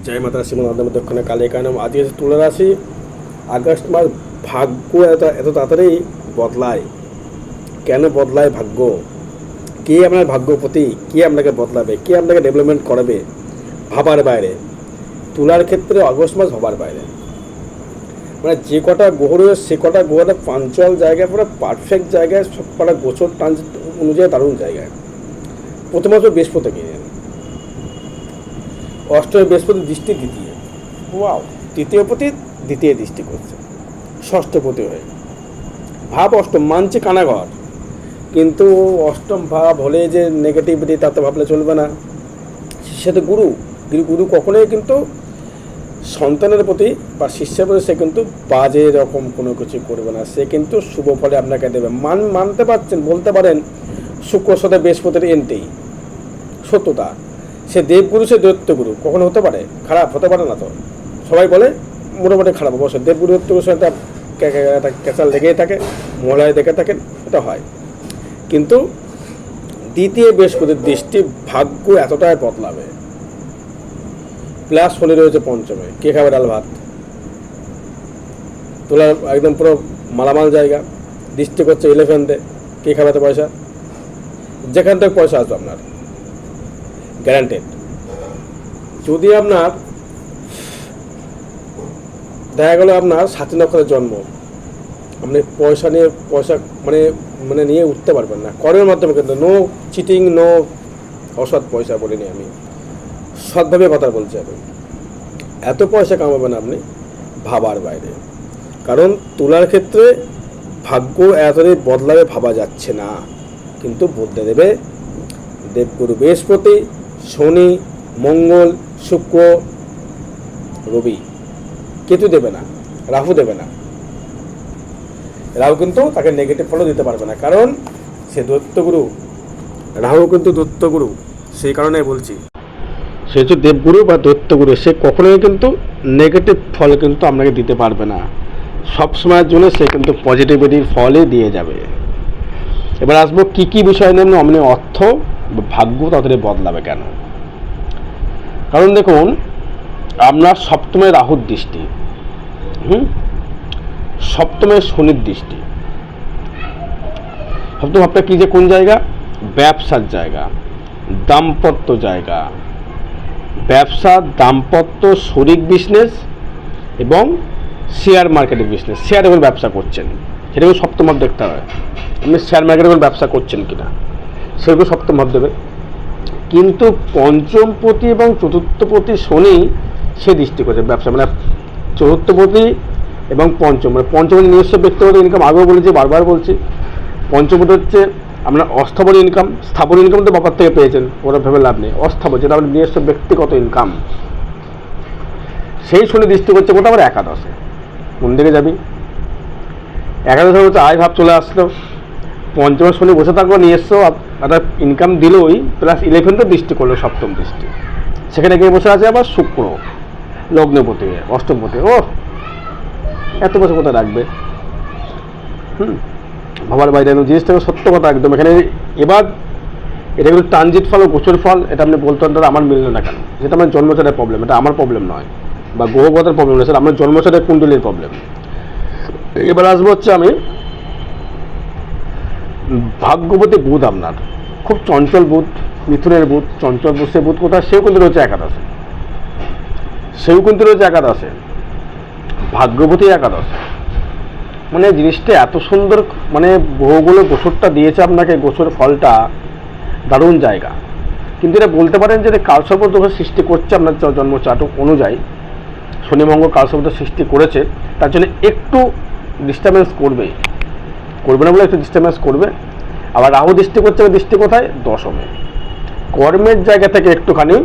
জয় মাতা শ্রীমন দক্ষিণে কালী কানম আজকে তুলে রাশি আগস্ট মাস ভাগ্য এত এত তাড়াতাড়ি বদলায় কেন বদলায় ভাগ্য কে আপনার ভাগ্যপতি কে আপনাকে বদলাবে কে আপনাকে ডেভেলপমেন্ট করাবে ভাবার বাইরে তুলার ক্ষেত্রে আগস্ট মাস ভাবার বাইরে মানে যে কটা গ্রহ রয়েছে সে কটা গ্রহটা পাঞ্চল জায়গায় পুরো পারফেক্ট জায়গায় সব কটা গোচর টান অনুযায়ী দারুণ জায়গায় প্রথমত বৃহস্পতি কিনে অষ্টমী বৃহস্পতি দৃষ্টি দ্বিতীয়। ওয়াও তৃতীয় প্রতি দ্বিতীয় দৃষ্টি করছে। ষষ্ঠ ষষ্ঠপতি হয়ে। ভাব অষ্টম মানছে কানাঘর। কিন্তু অষ্টম ভাব হলে যে নেগেটিভিটি তাতে ভাবলে চলবে না। সে তো গুরু। গুরু গুরু কখনোই কিন্তু সন্তানের প্রতি বা শিষ্যের প্রতি সে কিন্তু বাজে রকম কোনো কিছু করবে না। সে কিন্তু শুভ ফলে আপনাকে দেবে। মান মানতে পারছেন বলতে পারেন শুক্র সাথে বৃহস্পতির এনতেই সত্যতা। সে দেবগুরু সে দৈত্যগুরু কখনো হতে পারে? খারাপ, হতে পারে না তো। সবাই বলে, মোটামুটি খারাপ অবশ্যই দেবগুরু দৈত্যগুরুর সঙ্গে একটা কে- কে- লেগেই থাকে, মহলায় দেখে থাকেন, এটা হয়। কিন্তু দ্বিতীয় বৃহস্পতির দৃষ্টি ভাগ্য এতটাই বদলাবে। প্লাস শনি রয়েছে পঞ্চমে। কে খাবে ডাল ভাত? তোলার একদম পুরো মালামাল জায়গা। দৃষ্টি করছে ইলেভেন্থে কে খাবে তো পয়সা? যেখান থেকে পয়সা আসবে আপনার। গ্যারান্টেড। যদি আপনার, দেখা গেল আপনার সাথী নক্ষত্রের জন্ম, আপনি পয়সা নিয়ে, পয়সা মানে মানে নিয়ে উঠতে পারবেন না। কর্মের মাধ্যমে কিন্তু নো চিটিং নো অসৎ পয়সা বলিনি আমি। সৎভাবে কথা বলছি আমি। এত পয়সা কামাবেন আপনি ভাবার বাইরে। কারণ তোলার ক্ষেত্রে ভাগ্য এতটাই বদলাবে ভাবা যাচ্ছে না। কিন্তু বদলে দেবে দেবগুরু বৃহস্পতি শনি, মঙ্গল, শুক্র, রবি। কেতু দেবে না, রাহু দেবে না। রাহু কিন্তু তাকে নেগেটিভ ফলও দিতে পারবে না। কারণ সে দত্তগুরু রাহু কিন্তু দত্তগুরু সেই কারণে বলছি। সে হচ্ছে দেবগুরু বা দত্তগুরু সে কখনোই কিন্তু নেগেটিভ ফল কিন্তু আপনাকে দিতে পারবে না। সব সময়ের জন্য সে কিন্তু পজিটিভিটির ফলই দিয়ে যাবে। এবার আসব কি কি বিষয় নিয়ে আপনি অর্থ ভাগ্য তাদের বদলাবে কেন? কারণ দেখুন, আপনার সপ্তমে রাহুর দৃষ্টি, হুম? সপ্তমে শনির দৃষ্টি। সপ্তম আপনার কি যে কোন জায়গা? ব্যবসার জায়গা, দাম্পত্য জায়গা। ব্যবসা, দাম্পত্য শরিক বিজনেস এবং শেয়ার মার্কেটের বিজনেস শেয়ার এবং ব্যবসা করছেন। সেটাকে সপ্তম দেখতে হবে আপনি শেয়ার মার্কেটে কোনো ব্যবসা করছেন কিনা? সেগুলো সপ্তম ভাব দেবে। কিন্তু পঞ্চমপতি এবং চতুর্থপতি শনি সে দৃষ্টি করছে ব্যবসা মানে চতুর্থপতি এবং পঞ্চম। মানে পঞ্চমপতি নিজস্ব ব্যক্তিগত ইনকাম আগেও বলেছি, বারবার বলছি। পঞ্চমপতি হচ্ছে আপনার অস্থাবর ইনকাম স্থাবর ইনকাম তো বাবার থেকে পেয়েছেন, ওরা ভেবে লাভ নেই। অস্থাবর, যেটা আপনার নিজস্ব ব্যক্তিগত ইনকাম সেই শনি দৃষ্টি করছে কোথাও আবার একাদশে। কোন দিকে যাবি? একাদশে হচ্ছে আয় ভাব চলে আসলো। পঞ্চমের শনি বসে থাকল নিয়ে একটা ইনকাম দিলই প্লাস ইলেভেনটা দৃষ্টি করল, সপ্তম দৃষ্টি সেখানে গিয়ে বসে আছে আবার শুক্র, লগ্নপতি, অষ্টমপতি। ও এত বছর কোথায় রাখবে? হুম ভাবার বাইরে জিনিসটা সত্য কথা একদম। এখানে এবার এটা কিন্তু ট্রানজিট ফল ও গোচর ফল, এটা আপনি বলতে পারেন আমার মিললো না কেন? যেটা আমার জন্মচারের প্রবলেম এটা আমার প্রবলেম নয়। বা গ্রহগতের প্রবলেম নয়, সেটা আমার জন্মচারের কুণ্ডলীর প্রবলেম এবার আসব হচ্ছে আমি ভাগ্যবতী বুধ আপনার। খুব চঞ্চল বুধ, মিথুনের বুধ, চঞ্চল বুধ, সে বুধ কোথায়? সেও কিন্তু রয়েছে একাদশে। সেও কিন্তু রয়েছে একাদশে। ভাগ্যবতী একাদশ। মানে জিনিসটা এত সুন্দর মানে বহুগুলো গোসরটা দিয়েছে আপনাকে, গোসর ফলটা, দারুণ জায়গা। কিন্তু এটা বলতে পারেন যে কালসর্প দোষের সৃষ্টি করছে আপনার জন্মচাটক অনুযায়ী। শনিমঙ্গ কালসর্প সৃষ্টি করেছে, তার জন্য একটু ডিস্টারবেন্স করবে করবে না বলে একটু ডিস্টারবেন্স করবে। আবার রাহু দৃষ্টি করছে দৃষ্টি কোথায়? দশমে। কর্মের জায়গা থেকে একটুখানি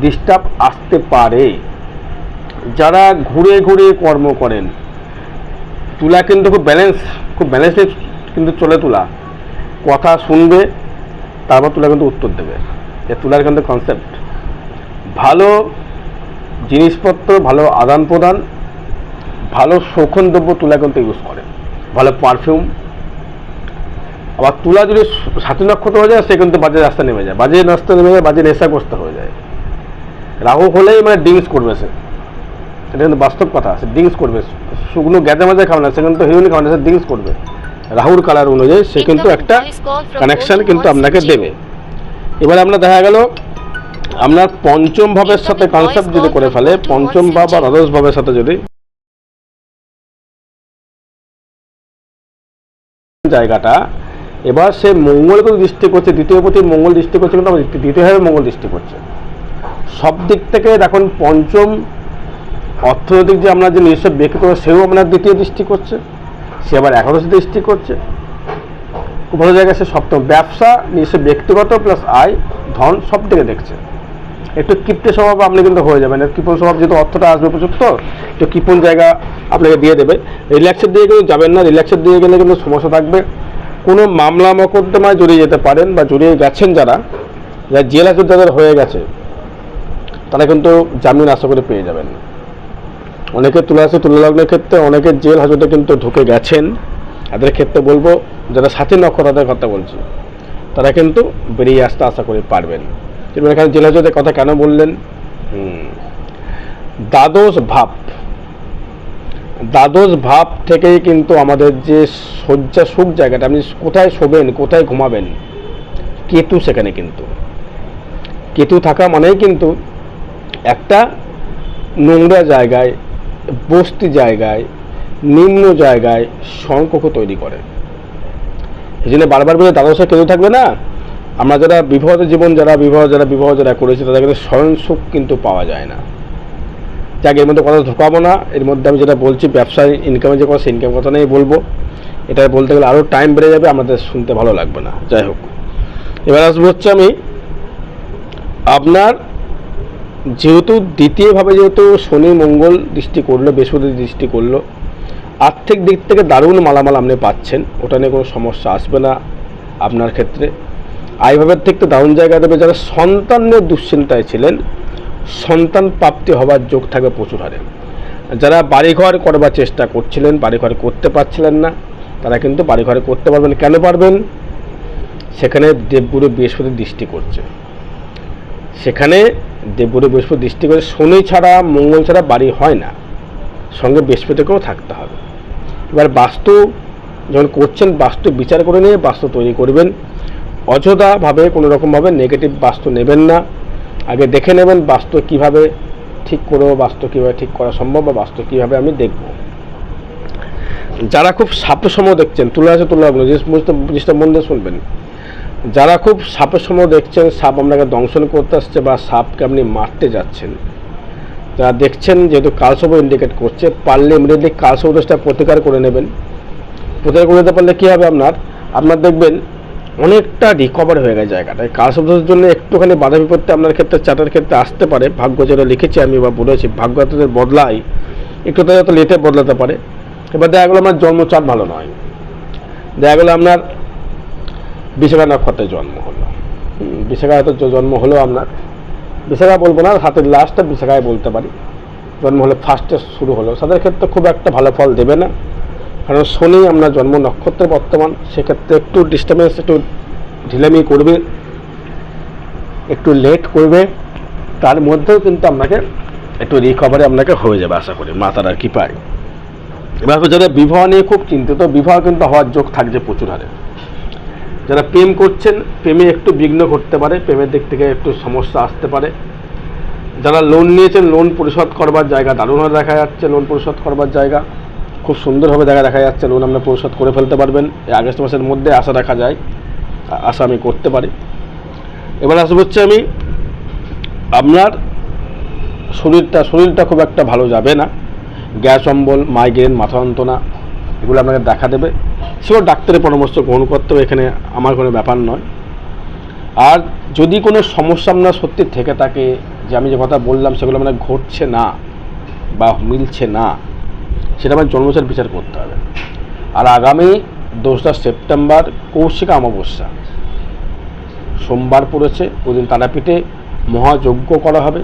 ডিস্টার্ব আসতে পারে। যারা ঘুরে ঘুরে কর্ম করেন, তুলা কিন্তু খুব ব্যালেন্স খুব ব্যালেন্সে কিন্তু চলে তুলা। কথা শুনবে, তারপর তুলা কিন্তু উত্তর দেবে। এ তুলার কিন্তু কনসেপ্ট ভালো জিনিসপত্র, ভালো আদান প্রদান ভালো শৌখিন দ্রব্য তুলা কিন্তু ইউজ করে। ভালো পারফিউম আবার তুলা যদি সাথী নক্ষত্র হয়ে যায় সে কিন্তু বাজে রাস্তা নেমে যায়। বাজে রাস্তা নেমে যায় বাজে নেশাগ্রস্ত হয়ে যায়। রাহু হলেই মানে ডিংস করবে সে। এটা কিন্তু বাস্তব কথা। সে ডিংস করবে। শুকনো গ্যাদে মাঝে খাবে না সে কিন্তু হিরোইন খাবে না সে ডিংস করবে। রাহুর কালার অনুযায়ী সে কিন্তু একটা কানেকশন কিন্তু আপনাকে দেবে। এবার আমরা দেখা গেল আপনার পঞ্চম ভাবের সাথে কনসেপ্ট যদি করে ফেলে পঞ্চম ভাব আর দ্বাদশ ভাবের সাথে যদি জায়গাটা। এবার সে মঙ্গলকে দৃষ্টি করছে, দ্বিতীয় প্রতি মঙ্গল দৃষ্টি করছে কিন্তু আবার দ্বিতীয়ভাবে মঙ্গল দৃষ্টি করছে। সব দিক থেকে দেখুন পঞ্চম অর্থনৈতিক যে আমরা যে নিজস্ব ব্যক্তি করব সেও আপনার দ্বিতীয় দৃষ্টি করছে, সে আবার একাদশ দৃষ্টি করছে। ভালো জায়গায় সে সপ্তম। ব্যবসা, নিজস্ব ব্যক্তিগত প্লাস আয়, ধন সব দিকে দেখছে। একটু কিপ্টে স্বভাব আপনি কিন্তু হয়ে যাবেন কৃপণ স্বভাব যেহেতু অর্থটা আসবে প্রচুর তো একটু কৃপণ জায়গা আপনাকে দিয়ে দেবে? রিল্যাক্সের দিয়ে কিন্তু যাবেন না রিল্যাক্সের দিয়ে গেলে কিন্তু সমস্যা থাকবে। কোনো মামলা মকদ্দমায় জড়িয়ে যেতে পারেন বা জড়িয়ে গেছেন যারা যারা জেল হাজত যাদের হয়ে গেছে, তারা কিন্তু জামিন আশা করে পেয়ে যাবেন। অনেকে তুলা লগ্নের ক্ষেত্রে, অনেকে জেল হাজতে কিন্তু ঢুকে গেছেন। তাদের ক্ষেত্রে বলব, যারা সাথী নক্ষত্রের কথা বলছি, তারা কিন্তু বেরিয়ে আসতে আশা করে পারবেন। কিন্তু এখানে জেল হাজতের কথা কেন বললেন? দ্বাদশ ভাব। দ্বাদশ ভাব থেকেই কিন্তু আমাদের যে শয্যা সুখ জায়গাটা আপনি কোথায় শোবেন কোথায় ঘুমাবেন? কেতু সেখানে কিন্তু। কেতু থাকা মানেই কিন্তু একটা নোংরা জায়গায় বস্তি জায়গায় নিম্ন জায়গায় সংকট তৈরি করে। এই জন্য বারবার বলে দ্বাদশে কেতু থাকবে না? আমরা যারা বিবাহিত জীবন, যারা বিবাহ যারা বিবাহ যারা করেছি, তাদের কিন্তু স্মরণ সুখ কিন্তু পাওয়া যায় না। যাক, এর মধ্যে কথা ঢোকাবো না। এর মধ্যে আমি যেটা বলছি, ব্যবসায় ইনকামের যে কথা, সেই ইনকাম কথা নিয়ে বলব। এটা বলতে গেলে আরও টাইম বেড়ে যাবে, আমাদের শুনতে ভালো লাগবে না। যাই হোক। এবার আসব হচ্ছে আমি আপনার, যেহেতু দ্বিতীয়ভাবে যেহেতু শনি, মঙ্গল দৃষ্টি করল, বৃহস্পতি দৃষ্টি করল, আর্থিক দিক থেকে দারুণ মালামাল আপনি পাচ্ছেন। ওটা নিয়ে কোনো সমস্যা আসবে না আপনার ক্ষেত্রে। আয়ভাবের থেকে দারুণ জায়গা দেবে, যারা সন্তানের দুশ্চিন্তায় ছিলেন, সন্তান প্রাপ্তি হওয়ার যোগ থাকবে প্রচুর হারে। যারা বাড়িঘর করবার চেষ্টা করছিলেন, বাড়িঘর করতে পারছিলেন না, তারা কিন্তু বাড়িঘরে করতে পারবেন। কেন পারবেন? সেখানে দেবগুরু বৃহস্পতি দৃষ্টি করছে। সেখানে দেবগুরু বৃহস্পতি দৃষ্টি করে শনি ছাড়া, মঙ্গল ছাড়া বাড়ি হয় না। সঙ্গে বৃহস্পতিকেও থাকতে হবে। এবার বাস্তু যখন করছেন, বাস্তু বিচার করে নিয়ে বাস্তু তৈরি করবেন। অযথাভাবে কোনো রকমভাবে নেগেটিভ বাস্তু নেবেন না। আগে দেখে নেবেন বাস্তু কীভাবে ঠিক করব, বাস্তু কীভাবে ঠিক করা সম্ভব বা বাস্তু কীভাবে আমি দেখব। যারা খুব সাপের দেখছেন তুলা আছে তুলা বুঝতে জিনিসটা মন দিয়ে শুনবেন। যারা খুব সাপের সময় দেখছেন, সাপ আপনাকে দংশন করতে আসছে বা সাপকে আপনি মারতে যাচ্ছেন। যারা দেখছেন, যেহেতু কালসব ইন্ডিকেট করছে, পারলে ইমিডিয়েটলি কালসব দোষটা প্রতিকার করে নেবেন। প্রতিকার করে নিতে পারলে কী হবে আপনার? আপনার দেখবেন অনেকটা রিকভার হয়ে গেছে জায়গাটা। এই কালসব দোষের জন্য একটুখানি বাধা বিপত্তি আপনার ক্ষেত্রে চাটার ক্ষেত্রে আসতে পারে। ভাগ্য যেটা লিখেছি আমি বা বলেছি, ভাগ্য তাদের বদলাই, একটু তো যত লেটে বদলাতে পারে। এবার দেখা গেলো আপনার জন্মচাট ভালো নয়। দেখা গেলো আপনার বিশাখা নক্ষত্রে জন্ম হলো। বিশাখা হয়তো জন্ম হলো আপনার, বিশাখা বলব না, হাতের লাস্টটা বিশাখায় বলতে পারি। জন্ম হলে ফার্স্টে শুরু হলো। তাদের ক্ষেত্রে খুব একটা ভালো ফল দেবে না। কারণ শনি আপনার জন্ম নক্ষত্রে বর্তমান, সেক্ষেত্রে একটু ডিস্টার্বেন্স একটু ঢিলেমি করবে, একটু লেট করবে, তার মধ্যেও কিন্তু আপনাকে একটু রিকভারি আপনাকে হয়ে যাবে আশা করি, মাতার আর কি পায়। এবার যারা বিবাহ নিয়ে খুব চিন্তিত, বিবাহ কিন্তু হওয়ার যোগ থাকছে প্রচুর হারে। যারা প্রেম করছেন, প্রেমে একটু বিঘ্ন ঘটতে পারে, প্রেমের দিক থেকে একটু সমস্যা আসতে পারে। যারা লোন নিয়েছেন লোন পরিশোধ করবার জায়গা দারুণভাবে দেখা যাচ্ছে লোন পরিশোধ করবার জায়গা। খুব সুন্দরভাবে দেখা দেখা যাচ্ছে লোন আপনি পরিশোধ করে ফেলতে পারবেন। এই আগস্ট মাসের মধ্যে আশা রাখা যায়, আশা আমি করতে পারি। এবার আসব হচ্ছে আমি, আপনার শরীরটা শরীরটা খুব একটা ভালো যাবে না। গ্যাস, অম্বল, মাইগ্রেন, মাথা যন্ত্রণা, এগুলো আপনাকে দেখা দেবে। সেগুলো ডাক্তারের পরামর্শ গ্রহণ করতে হবে এখানে আমার কোনো ব্যাপার নয়। আর যদি কোনো সমস্যা আপনার সত্যি থেকে থাকে, যে আমি যে কথা বললাম সেগুলো মানে ঘটছে না বা মিলছে না সেটা আমার জন্মচার বিচার করতে হবে। আর আগামী দোসরা সেপ্টেম্বর কৌশিকা অমাবস্যা। সোমবার পড়েছে, ওদিন তারাপীঠে মহাযজ্ঞ করা হবে।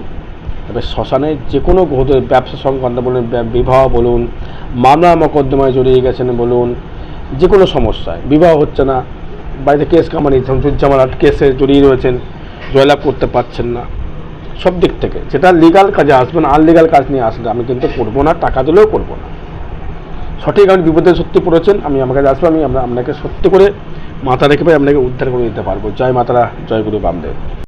তবে শ্মশানে যে কোনো গ্রহদের ব্যবসা সংক্রান্ত বলুন বিবাহ বলুন, মামলা মকদ্দমায় জড়িয়ে গেছেন বলুন যে কোনো সমস্যায়, বিবাহ হচ্ছে না, বাড়িতে কেস কামানি ঝামেলাট কেসে জড়িয়ে রয়েছেন, জয়লাভ করতে পারছেন না। সব দিক থেকে, যেটা লিগাল কাজে আসবেন আনলিগাল কাজ নিয়ে আসলে আমি কিন্তু করব না, টাকা দিলেও করব না। সঠিক আপনি বিপদে সত্যি পড়েছেন, আমি আমার কাছে আসব, আমি আমরা আপনাকে সত্য করে মাথা রেখে পাই আপনাকে উদ্ধার করে দিতে পারব। জয় মাতারা, জয় গুরু বামদেব।